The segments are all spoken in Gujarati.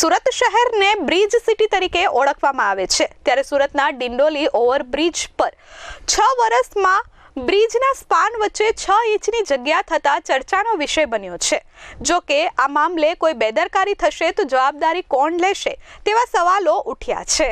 સુરત શહેરને બ્રિજ સિટી તરીકે ઓળખવામાં આવે છે. ત્યારે સુરતના ડિંડોલી ઓવરબ્રિજ પર છ વર્ષમાં બ્રિજના સ્પાન વચ્ચે છ ઇંચની જગ્યા થતાં ચર્ચાનો વિષય બન્યો છે. જો કે આ મામલે કોઈ બેદરકારી થશે તો જવાબદારી કોણ લેશે તેવા સવાલો ઉઠ્યા છે.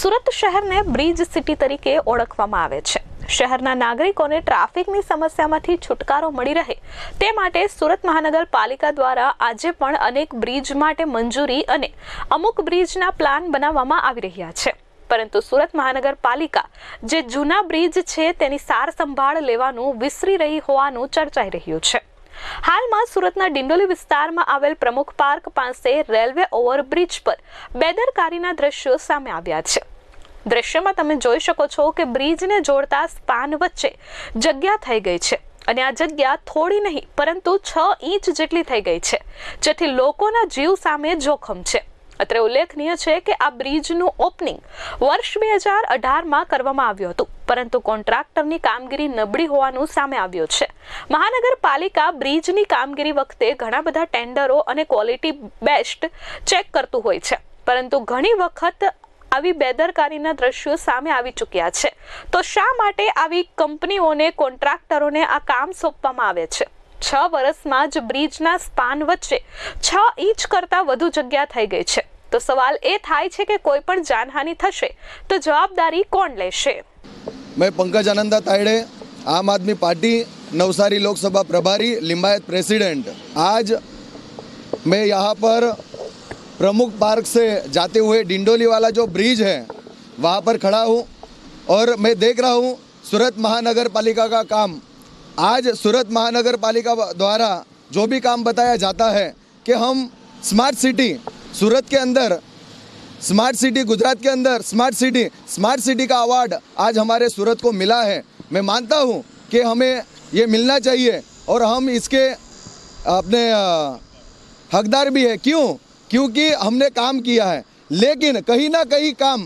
સુરત શહેરને બ્રિજ સિટી તરીકે ઓળખવામાં આવે છે. શહેરના નાગરિકોને ટ્રાફિકની સમસ્યામાંથી છુટકારો મળી રહે તે માટે સુરત મહાનગરપાલિકા દ્વારા આજે પણ અનેક બ્રિજ માટે મંજૂરી અને અમુક બ્રિજના પ્લાન બનાવવામાં આવી રહ્યા છે. પરંતુ સુરત મહાનગરપાલિકા જે જૂના બ્રિજ છે તેની સાર સંભાળ લેવાનું વિસરી રહી હોવાનું ચર્ચાઈ રહ્યું છે. હાલમાં સુરતના ડિંડોલી વિસ્તારમાં આવેલ પ્રમુખ પાર્ક પાસે રેલવે ઓવરબ્રિજ પર બેદરકારીના દ્રશ્યો સામે આવ્યા છે. દ્રશ્યમાં તમે જોઈ શકો છો કે બ્રિજને જોડતા સ્પાન વચ્ચે જગ્યા થઈ ગઈ છે. અને આ જગ્યા થોડી નહીં, પરંતુ છ ઇંચ જેટલી થઈ ગઈ છે, જેથી લોકોના જીવ સામે જોખમ છે. અત્રે ઉલ્લેખનીય છે કે આ બ્રિજનું ઓપનિંગ વર્ષ બે હજાર અઢારમાં કરવામાં આવ્યું હતું, પરંતુ કોન્ટ્રાક્ટરની કામગીરી નબળી હોવાનું સામે આવ્યું છે. મહાનગરપાલિકા બ્રિજની કામગીરી વખતે ઘણા બધા ટેન્ડરો અને ક્વોલિટી બેસ્ટ ચેક કરતું હોય છે, પરંતુ ઘણી વખત આવી બેદરકારીના દ્રશ્યો સામે આવી ચૂક્યા છે. તો શા માટે આવી કંપનીઓને, કોન્ટ્રાક્ટરોને આ કામ સોંપવામાં આવે છે? છ વર્ષમાં જ બ્રિજના સ્પાન વચ્ચે છ ઇંચ કરતાં વધુ જગ્યા થઈ ગઈ છે. તો સવાલ એ થાય છે કે કોઈ પણ જાનહાનિ થશે, તો જવાબદારી કોણ લેશે? મેં પંકજ આનંદા તાયડે, આમ આદમી પાર્ટી, નવસારી લોકસભા પ્રભારી, લિંબાયત પ્રેસિડેન્ટ. આજ મેં યહાં પર प्रमुख पार्क से जाते हुए डिंडोली वाला जो ब्रिज है, वहाँ पर खड़ा हूँ और मैं देख रहा हूँ सूरत महानगर पालिका का काम। आज सूरत महानगर पालिका द्वारा जो भी काम बताया जाता है कि हम स्मार्ट सिटी, सूरत के अंदर, स्मार्ट सिटी, गुजरात के अंदर, स्मार्ट सिटी स्मार्ट सिटी का अवार्ड आज हमारे सूरत को मिला है। मैं मानता हूँ कि हमें ये मिलना चाहिए और हम इसके अपने हकदार भी है। क्यों? क्योंकि हमने काम किया है। लेकिन कहीं ना कहीं काम,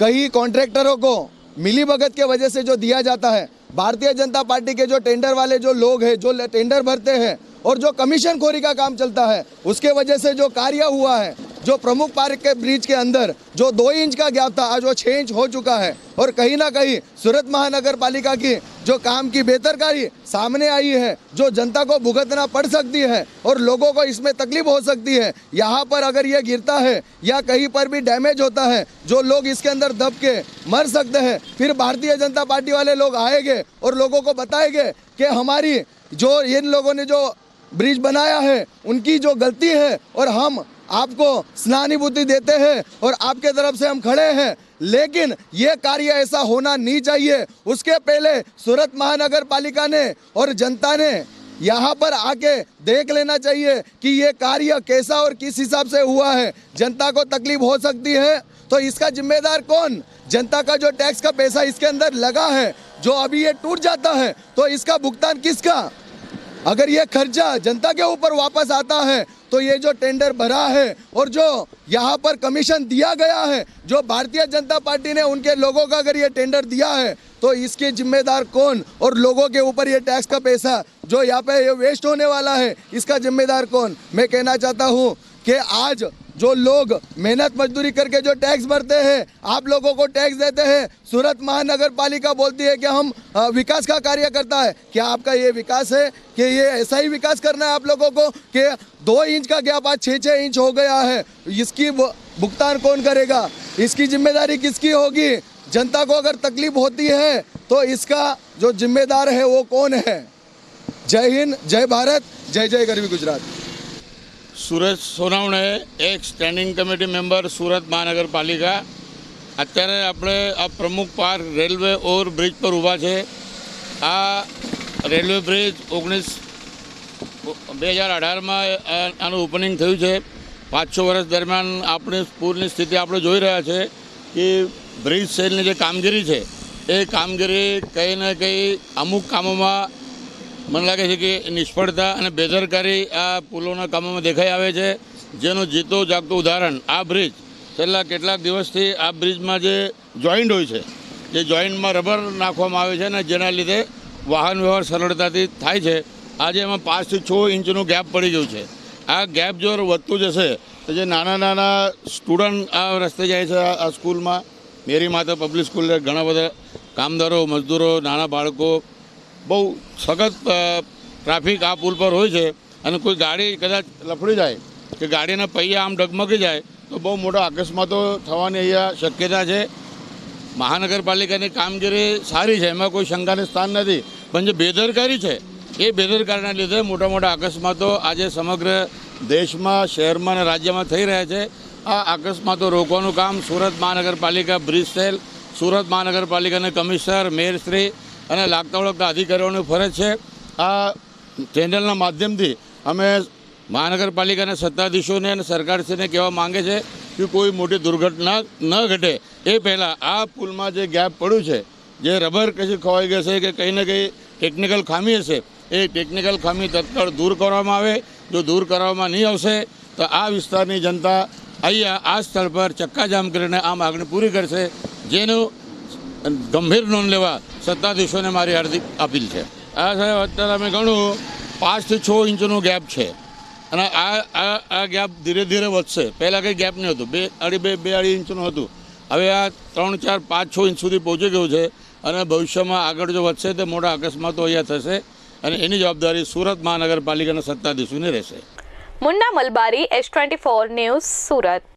कहीं कॉन्ट्रैक्टरों को मिली भगत के वजह से जो दिया जाता है, भारतीय जनता पार्टी के जो टेंडर वाले जो लोग हैं, जो टेंडर भरते हैं और जो कमीशन खोरी का काम चलता है, उसके वजह से जो कार्य हुआ है जो प्रमुख पार्क के ब्रिज के अंदर जो दो इंच का गैप था, आज वो छः इंच हो चुका है। और कहीं ना कहीं सूरत महानगर पालिका की जो काम की बेहतरकारी सामने आई है, जो जनता को भुगतना पड़ सकती है और लोगों को इसमें तकलीफ़ हो सकती है, यहाँ पर अगर ये गिरता है या कहीं पर भी डैमेज होता है, जो लोग इसके अंदर दब के मर सकते हैं, फिर भारतीय जनता पार्टी वाले लोग आएँगे और लोगों को बताएँगे कि हमारी जो इन लोगों ने जो ब्रिज बनाया है, उनकी जो गलती है और हम आपको स्नानुभूति देते हैं और आपके तरफ़ से हम खड़े हैं। लेकिन ये कार्य ऐसा होना नहीं चाहिए। उसके पहले सूरत महानगर पालिका ने और जनता ने यहाँ पर आके देख लेना चाहिए कि ये कार्य कैसा और किस हिसाब से हुआ है। जनता को तकलीफ़ हो सकती है। तो इसका जिम्मेदार कौन? जनता का जो टैक्स का पैसा इसके अंदर लगा है, जो अभी ये टूट जाता है तो इसका भुगतान किसका? अगर ये खर्चा जनता के ऊपर वापस आता है तो ये जो टेंडर भरा है और जो यहाँ पर कमीशन दिया गया है, जो भारतीय जनता पार्टी ने उनके लोगों का अगर ये टेंडर दिया है तो इसके जिम्मेदार कौन और लोगों के ऊपर ये टैक्स का पैसा जो यहाँ पे ये वेस्ट होने वाला है, इसका जिम्मेदार कौन? मैं कहना चाहता हूँ कि आज जो लोग मेहनत मजदूरी करके जो टैक्स भरते हैं, आप लोगों को टैक्स देते हैं। सूरत महानगर पालिका बोलती है कि हम विकास का कार्य करता है। क्या आपका ये विकास है? कि ये ऐसा ही विकास करना है आप लोगों को कि दो इंच का गैप आज छः छः इंच हो गया है। इसकी भुगतान कौन करेगा? इसकी ज़िम्मेदारी किसकी होगी? जनता को अगर तकलीफ़ होती है तो इसका जो जिम्मेदार है वो कौन है? जय हिंद, जय भारत, जय जय गरवी गुजरात। સુરત સોનાવણે એક સ્ટેન્ડિંગ કમિટી મેમ્બર સુરત મહાનગરપાલિકા. અત્યારે આપણે આ પ્રમુખ પાર્ક રેલવે ઓવરબ્રિજ પર ઊભા છે. આ રેલવે બ્રિજ ઓગણીસ બે હજાર અઢારમાં આનું ઓપનિંગ થયું છે. પાંચ છ વર્ષ દરમિયાન આપણી પૂરની સ્થિતિ આપણે જોઈ રહ્યા છે કે બ્રિજ સેલની જે કામગીરી છે, એ કામગીરી કંઈ ને કંઈ અમુક કામોમાં મને લાગે છે કે નિષ્ફળતા અને બેદરકારી આ પુલોના કામોમાં દેખાઈ આવે છે. જેનું જીતો જાગતું ઉદાહરણ આ બ્રિજ. છેલ્લા કેટલાક દિવસથી આ બ્રિજમાં જે જોઈન્ટ હોય છે, જે જોઈન્ટમાં રબર નાખવામાં આવે છે અને જેના લીધે વાહન વ્યવહાર સરળતાથી થાય છે. આજે એમાં પાંચથી છ ઇંચનું ગેપ પડી ગયું છે. આ ગેપ જો વધતું જશે, તો જે નાના નાના સ્ટુડન્ટ આ રસ્તે જાય છે, આ સ્કૂલમાં, મેરી માતા પબ્લિક સ્કૂલ ઘણા બધા કામદારો, મજદૂરો, નાના બાળકો બહુ સખત ટ્રાફિક આ પુલ પર હોય છે અને કોઈ ગાડી કદાચ લફડી જાય કે ગાડીના પૈયા આમ ડગમગી જાય, તો બહુ મોટા અકસ્માતો થવાની અહીંયા શક્યતા છે. મહાનગરપાલિકાની કામગીરી સારી છે, એમાં કોઈ શંકાને સ્થાન નથી, પણ જે બેદરકારી છે, એ બેદરકારીના લીધે મોટા મોટા અકસ્માતો આજે સમગ્ર દેશમાં, શહેરમાં અને રાજ્યમાં થઈ રહ્યા છે. આ અકસ્માતો રોકવાનું કામ સુરત મહાનગરપાલિકા બ્રિજ સેલ, સુરત મહાનગરપાલિકાના કમિશનર, મેયરશ્રી અને લાગતા વળગતા અધિકારીઓની ફરજ છે. આ ચેનલના માધ્યમથી અમે મહાનગરપાલિકાના સત્તાધીશોને અને સરકારશ્રીને કહેવા માંગે છે કે કોઈ મોટી દુર્ઘટના ન ઘટે. એ પહેલાં આ પુલમાં જે ગેપ પડ્યું છે, જે રબર કશું ખોવાઈ છે કે કંઈ ને કંઈ ટેકનિકલ ખામી હશે, એ ટેકનિકલ ખામી તત્કાળ દૂર કરવામાં આવે. જો દૂર કરવામાં નહીં આવશે, તો આ વિસ્તારની જનતા અહીંયા આ સ્થળ પર ચક્કાજામ કરીને આ માગણી પૂરી કરશે. જેનું ગંભીર નોંધ લેવા સત્તાધીશોને મારી હાર્દિક અપીલ છે. આ સાહેબ, અત્યારે અમે ઘણું પાંચથી છ ઇંચનું ગેપ છે. અને આ આ આ ગેપ ધીરે ધીરે વધશે. પહેલાં કંઈ ગેપ નહીં હતું બે અઢી બે બે અઢી ઇંચનું હતું. હવે આ ત્રણ, ચાર, પાંચ, છ ઇંચ સુધી પહોંચી ગયું છે અને ભવિષ્યમાં આગળ જો વધશે તો મોટા અકસ્માતો અહીંયા થશે અને એની જવાબદારી સુરત મહાનગરપાલિકાના સત્તાધીશોની રહેશે. Munna Malabari S twenty four news Surat.